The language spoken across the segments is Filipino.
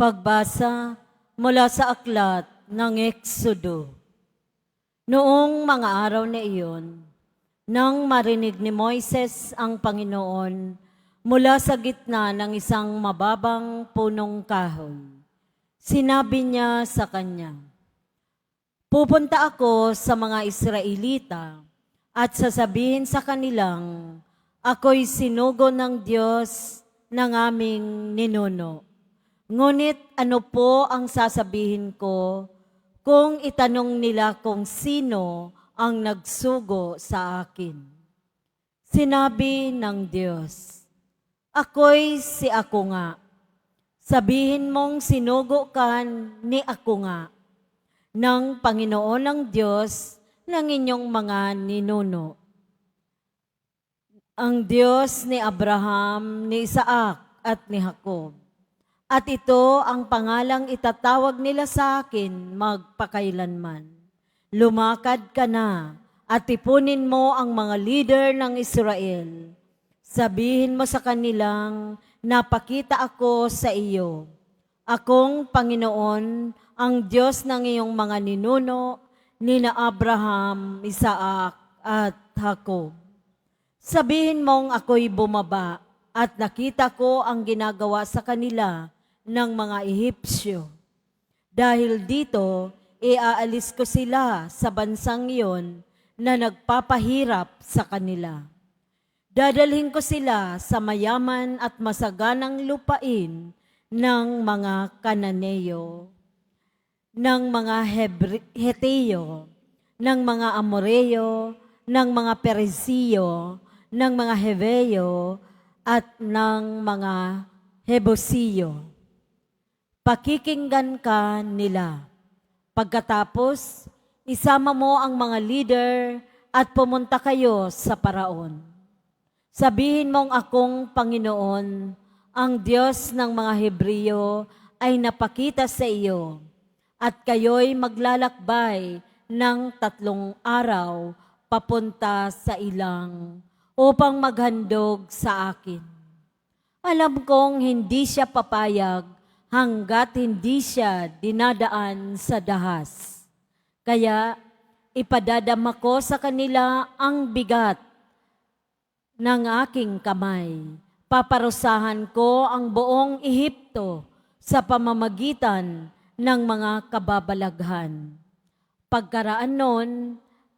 Pagbasa mula sa aklat ng Eksodo. Noong mga araw na iyon, nang marinig ni Moises ang Panginoon mula sa gitna ng isang mababang punong kahoy, sinabi niya sa kanya, Pupunta ako sa mga Israelita at sasabihin sa kanilang, Ako'y sinugo ng Diyos ng aming ninuno. Ngunit ano po ang sasabihin ko kung itanong nila kung sino ang nagsugo sa akin? Sinabi ng Diyos, Ako'y si ako nga. Sabihin mong sinugo ka ni ako nga ng Panginoon ng Diyos ng inyong mga ninuno. Ang Diyos ni Abraham, ni Isaac at ni Jacob. At ito ang pangalang itatawag nila sa akin magpakailanman. Lumakad ka na at ipunin mo ang mga leader ng Israel. Sabihin mo sa kanilang, napakita ako sa iyo. Akong Panginoon, ang Diyos ng iyong mga ninuno, ni na Abraham, Isaac at Jacob. Sabihin mong ako'y bumaba at nakita ko ang ginagawa sa kanila ng mga Ehipsyo. Dahil dito, iaalis ko sila sa bansang iyon na nagpapahirap sa kanila. Dadalhin ko sila sa mayaman at masaganang lupain ng mga Kananeo, ng mga Hebri- Heteo, ng mga Amoreo, ng mga Peresiyo, ng mga Heveo, at ng mga Hebosiyo. Pakikinggan ka nila. Pagkatapos, isama mo ang mga leader at pumunta kayo sa paraon. Sabihin mong akong Panginoon, ang Diyos ng mga Hebreo ay napakita sa iyo at kayo'y maglalakbay ng tatlong araw papunta sa ilang upang maghandog sa akin. Alam kong hindi siya papayag hanggat hindi siya dinadaan sa dahas. Kaya ipadadama ko sa kanila ang bigat ng aking kamay. Paparusahan ko ang buong Ehipto sa pamamagitan ng mga kababalaghan. Pagkaraan nun,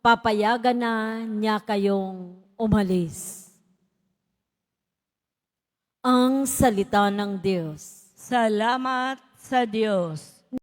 papayagan na niya kayong umalis. Ang salita ng Diyos. Salamat sa Diyos.